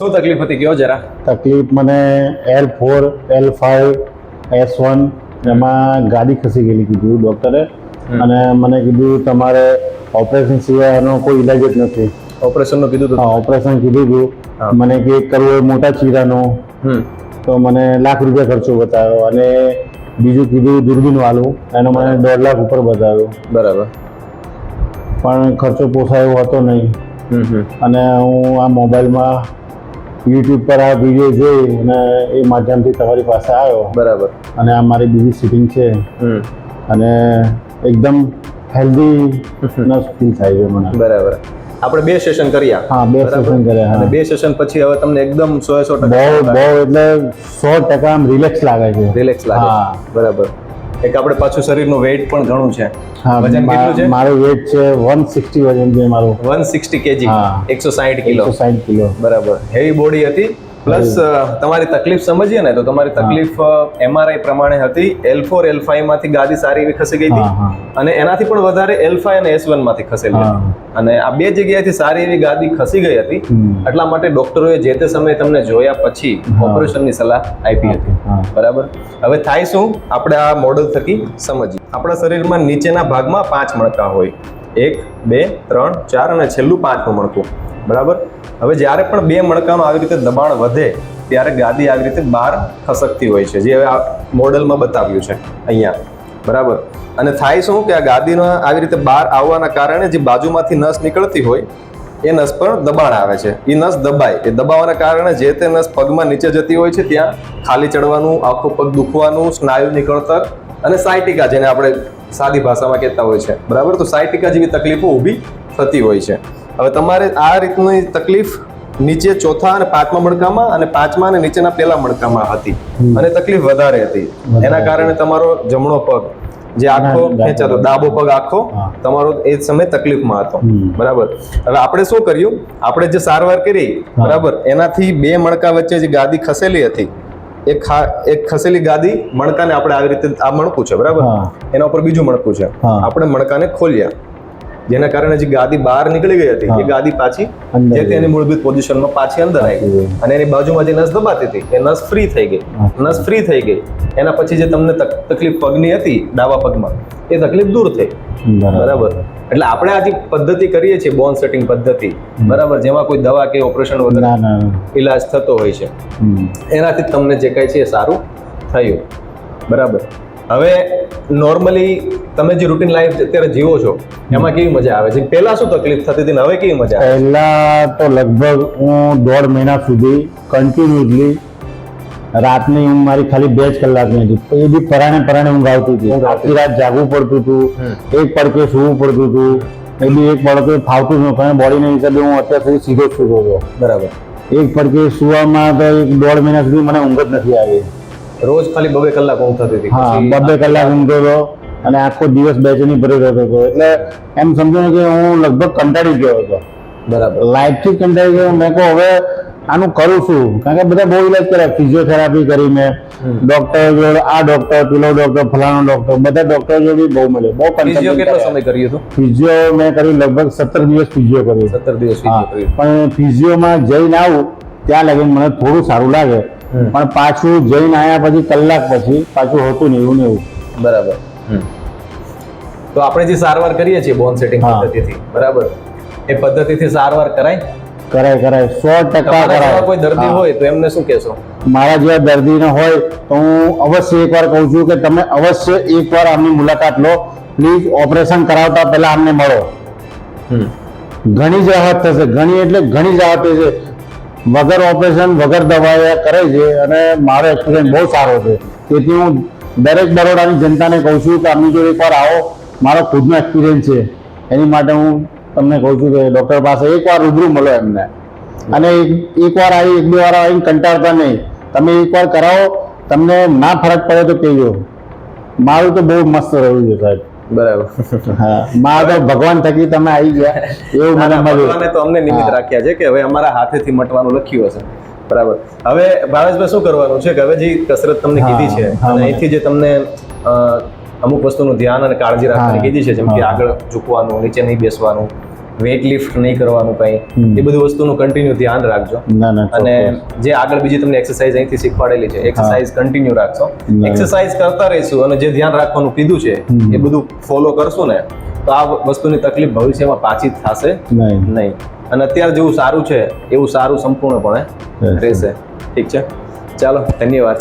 શું તકલીફ હતી? કયો જરા? તકલીફ મને L four L five S one એમાં ગાડી ખસી ગયેલી કીધું ડૉક્ટરે. અને મને કીધું તમારે ઓપરેશન સિવાય એનો કોઈ ઇલાજ જ નથી. ઓપરેશનનું કીધું હા ઓપરેશન કીધું હતું મને કે કરવું મોટા ચીરાનું. તો મને લાખ રૂપિયા ખર્ચો બતાવ્યો અને બીજું કીધું દૂરબીન વાળું એનો મને દોઢ લાખ ઉપર બતાવ્યો. બરાબર. પણ ખર્ચો પોસાય હતો નહીં. અને હું આ મોબાઈલમાં યુટ્યુબ પર આ વીડિયો જોઈ અને એ માધ્યમથી તમારી પાસે આવ્યો. બરાબર. અને આ મારી બીજી સિટિંગ છે. હમ. અને એકદમ હેલ્ધી ફીલ થાય છે મને. બરાબર. આપણે બે સેશન કર્યા. હા બે. સેશન કર્યા અને બે સેશન પછી હવે તમને એકદમ સો સો બહુ ટકા બહુ એટલે સો ટકા આમ રિલેક્સ લાગે છે. રિલેક્સ લાગે. હા. બરાબર. એક આપણે પાછું શરીરનું વેઇટ પણ ઘણું છે. વજન કેટલું છે? મારું વેટ છે વન સિક્સટી વજન છે મારું. વન સિક્સટી કેજી હા. એકસો સાહીઠ કિલો. એકસો સાઠ કિલો. બરાબર. હેવી બોડી હતી? પ્લસ તમારી તકલીફ સમજીએ ને તો તમારી તકલીફ એમઆરઆઈ પ્રમાણે હતી. એલ ફોર એલ ફાઈવમાંથી ગાદી સારી એવી ખસી ગઈ હતી. અને એનાથી પણ વધારે એલ ફાઈવ અને એસ વનમાંથી ખસેલી હતી. અને આ બે જગ્યાએથી સારી એવી ગાદી ખસી ગઈ હતી. એટલા માટે ડોક્ટરોએ જે તે સમયે તમને જોયા પછી. ઓપરેશનની સલાહ આપી હતી. બરાબર? હવે થાય શું? આપણે આ મોડલ થકી સમજીએ. આપણા શરીરમાં નીચેના ભાગમાં પાંચ મણકા હોય. એક બે ત્રણ ચાર અને છેલ્લું પાંચમું મણકું. બરાબર? હવે જ્યારે પણ બે મણકામાં આવી રીતે દબાણ વધે, ત્યારે ગાદી આવી રીતે બહાર ખસકતી હોય છે. જે હવે આ મોડલમાં બતાવ્યું છે અહીંયા. બરાબર? અને થાય શું કે આ ગાદીના આવી રીતે બહાર આવવાના કારણે જે બાજુમાંથી નસ નીકળતી હોય, એ નસ પર દબાણ આવે છે. એ નસ દબાય. એ દબાવાના કારણે જે તે નસ પગમાં નીચે જતી હોય છે, ત્યાં ખાલી ચડવાનું, આખો પગ દુખવાનું, સ્નાયુ નીકળતર અને સાયટિકા જેને આપણે સાદી ભાષામાં કહેતા હોય છે. બરાબર? તો સાયટિકા જેવી તકલીફો ઊભી થતી હોય છે. હવે તમારે આ રીતની તકલીફ નીચે ચોથા અને પાંચમા મણકામાં અને પાંચમા અને નીચેના પહેલા મણકામાં હતી. અને તકલીફ વધારે હતી. એના કારણે તમારો જમણો પગ જે આખો. ખેંચાતો ડાબો પગ આખો તમારો એ સમય તકલીફમાં હતો. બરાબર. હવે આપણે શું કર્યું? આપણે જે સારવાર કરી બરાબર એનાથી બે મણકા વચ્ચે જે ગાદી ખસેલી હતી એક ખા એક ખસેલી ગાદી મણકાને આપણે આવી રીતે આ મણકું છે બરાબર? એના ઉપર બીજું મણકું છે. આપણે મણકાને ખોલ્યા. જેના કારણે જે ગાદી બહાર નીકળી ગઈ હતી. એ ગાદી પાછી જે તેની મૂળભૂત પોઝિશનમાં પાછી અંદર આવી ગઈ. અને એની બાજુમાં જે નસ દબાતી હતી એ નસ ફ્રી થઈ ગઈ. નસ ફ્રી થઈ ગઈ. એના પછી જે તમને તક- તકલીફ પગની હતી ડાબા પગમાં એ તકલીફ દૂર થઈ. બરાબર. એટલે આપણે આ જે પદ્ધતિ કરીએ છીએ બોન સેટિંગ પદ્ધતિ. બરાબર? જેમાં કોઈ દવા કે ઓપરેશન વગર. ઈલાજ થતો હોય છે. એનાથી તમને જે કાંઈ છે એ સારું થયું. બરાબર? હવે નોર્મલી તમે જે રૂટીન લાઈફ અત્યારે જીવો છો એમાં કેવી મજા આવે છે? પહેલા શું તકલીફ થતી હતી હવે કેવી મજા આવે? પહેલા તો લગભગ હું દોઢ મહિના સુધી કન્ટિન્યુઅસલી રાતની ઊંઘ મારી ખાલી બે જ કલાકની હતી. એ બી પરાણે પરાણે ઊંઘ આવતી હતી. આખી રાત જાગવું પડતું હતું. એક પડકે સૂવું પડતું હતું. એ બી એક પડકે ફાવતું જ નહોતું બોડીના હિસાબે હું અત્યાર સુધી સીધો જ સૂતો હતો. બરાબર. એક પડકે સૂવામાં તો એક દોઢ મહિના સુધી મને ઊંઘ જ નથી આવી. રોજ ખાલી બબે કલાક ઊંઘ થતી હતી. હા બબ્બે કલાક ઊંઘતો હતો અને આખો દિવસ બેચેની ભરી રહેતો હતો. એટલે એમ સમજો કે હું લગભગ કંટાળી ગયો હતો. બરાબર. લાઈફથી કંટાળી ગયો. મેં કહું હવે આનું કરું છું. કારણ કે બધા બહુ ઇલાજ કર્યા. ફિઝિયોથેરાપી કરી મેં. ડોક્ટર જોડે આ ડોક્ટર પેલો ડોક્ટર ફલાણો ડોક્ટર બધા ડોક્ટર જોડે બહુ મળ્યો. બહુ ફિઝિયો કેટલો સમય કર્યો હતો? ફિઝિયો મેં કર્યું લગભગ સત્તર દિવસ ફિઝિયો કર્યું. સત્તર દિવસ પણ ફિઝિયોમાં જઈને આવું ત્યાં લગીને મને થોડું સારું લાગે. પણ પાછું જઈને આવ્યા પછી કલાક પછી પાછું હોતું નહીં એવું ને એવું. બરાબર. તો આપણે જે સારવાર કરીએ છીએ બોન સેટિંગ. પદ્ધતિથી બરાબર? એ પદ્ધતિથી સારવાર કરાય? કરાય કરાય. સો ટકા કરાય. કોઈ દર્દી હોય તો એમને શું કહેશો? મારા જેવા દર્દીને હોય તો હું અવશ્ય એકવાર કહું છું કે તમે અવશ્ય એકવાર આમની મુલાકાત લો. પ્લીઝ ઓપરેશન કરાવતા પહેલા અમને મળો. ઘણી જ રાહત થશે. ઘણી એટલે ઘણી જ રાહત થશે. વગર ઓપરેશન, વગર દવાએ કરે છે અને મારો એક્સપિરિયન્સ બહુ સારો છે. તેથી હું દરેક બરોડાની જનતાને કહું છું કે આમની જોડે એકવાર આવો. મારો ખુદનો એક્સપિરિયન્સ છે. એની માટે હું તમને કહું છું કે ડૉક્ટર પાસે એકવાર રૂબરૂ મળો એમને. અને એક- એકવાર આવી, એક, બે વાર આવીને કંટાળતા નહીં. તમે એકવાર કરાવો, તમને ના ફરક પડે તો કહેજો. મારું તો બહુ મસ્ત રહ્યું છે સાહેબ. બરાબર. હા. તો ભગવાન થકી તમે આવી ગયા. એવું મને મળ્યું. તો અમને નિમિત્ત રાખ્યા છે કે હવે અમારા હાથેથી મટવાનું લખ્યું હશે. બરાબર. હવે ભાવેશભાઈ શું કરવાનું છે? કે હવે જે કસરત તમને કીધી છે અને. અહીંથી જે તમને અમુક વસ્તુનું ધ્યાન અને કાળજી રાખવાની કીધી છે જેમ કે આગળ ઝૂકવાનું નીચે નહીં બેસવાનું વેઇટ લિફ્ટ નહીં કરવાનું કંઈ. એ બધી વસ્તુનું કન્ટિન્યુ ધ્યાન રાખજો. અને જે આગળ બીજી તમને એક્સરસાઇઝ અહીંથી શીખવાડેલી છે એક્સરસાઇઝ કન્ટિન્યુ રાખશો. એક્સરસાઇઝ કરતા રહીશું અને જે ધ્યાન રાખવાનું કીધું છે એ બધું ફોલો કરશું ને તો આ વસ્તુની તકલીફ ભવિષ્યમાં પાછી થશે નહીં. અને અત્યારે જેવું સારું છે એવું સારું સંપૂર્ણપણે. રહેશે. ઠીક છે? ચાલો ધન્યવાદ.